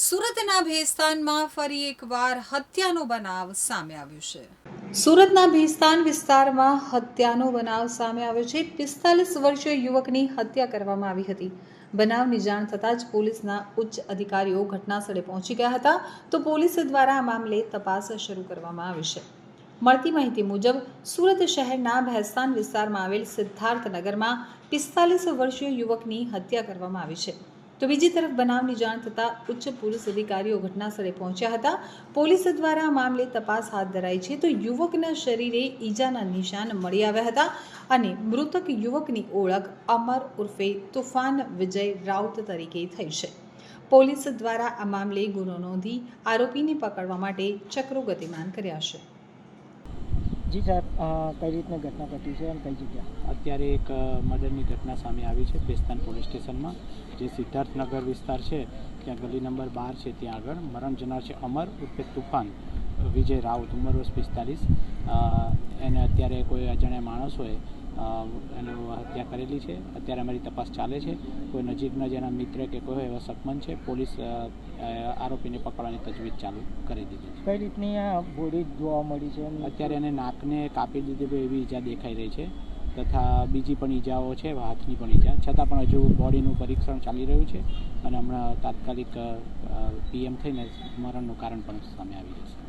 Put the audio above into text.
સુરતના ભેસ્તાનમાં ફરી એકવાર હત્યાનો બનાવ સામે આવ્યો છે. સુરતના ભેસ્તાન વિસ્તારમાં હત્યાનો બનાવ સામે આવ્યો છે. પિસ્તાલીસ વર્ષીય યુવકની હત્યા કરવામાં આવી હતી. બનાવની જાણ થતાં જ પોલીસના ઉચ્ચ અધિકારીઓ ઘટનાસ્થળે પહોંચી ગયા હતા. તો પોલીસ દ્વારા આ મામલે તપાસ શરૂ કરવામાં આવી છે. મળતી માહિતી મુજબ, સુરત શહેરના ભેસ્તાન વિસ્તારમાં આવેલ સિદ્ધાર્થનગરમાં પિસ્તાલીસ વર્ષીય યુવકની હત્યા કરવામાં આવી છે. તો બીજી તરફ બનાવની જાણ થતાં ઉચ્ચ પોલીસ અધિકારીઓ ઘટનાસ્થળે પહોંચ્યા હતા. પોલીસ દ્વારા આ મામલે તપાસ હાથ ધરાઈ છે. તો યુવકના શરીરે ઈજાના નિશાન મળી આવ્યા હતા અને મૃતક યુવકની ઓળખ અમર ઉર્ફે તોફાન વિજય રાઉત તરીકે થઈ છે. પોલીસ દ્વારા આ મામલે ગુનો નોંધી આરોપીને પકડવા માટે ચક્રો ગતિમાન કર્યા છે. જી સાહેબ કઈ રીતની ઘટના ઘટી છે અને કઈ જગ્યા અત્યારે એક મર્ડરની ઘટના સામે આવી છે પેસ્તાન પોલીસ સ્ટેશનમાં જે સિદ્ધાર્થનગર વિસ્તાર છે ત્યાં ગલી નંબર બાર છે ત્યાં આગળ. મરણ જનાર છે અમર ઉર્ફે તુફાન વિજય રાઉત ઉંમર વર્ષ પિસ્તાલીસ. એને અત્યારે કોઈ અજાણ્યા માણસોએ અ, એનું હત્યા કરેલી છે. અત્યારે અમારી તપાસ ચાલે છે. કોઈ નજીકના જેના મિત્ર કે કોઈ હોય એવા સકમન છે પોલીસ આરોપીને પકડવાની તજવીજ ચાલુ કરી દીધી છે. કઈ રીતની આ બોડી જોવા મળી છે? અત્યારે એને નાકને કાપી દીધી એવી ઈજા દેખાઈ રહી છે. તથા બીજી પણ ઈજાઓ છે હાથની પણ ઈજા. છતાં પણ હજુ બોડીનું પરીક્ષણ ચાલી રહ્યું છે અને હમણાં તાત્કાલિક પીએમ થઈને મરણનું કારણ પણ સામે આવી જશે.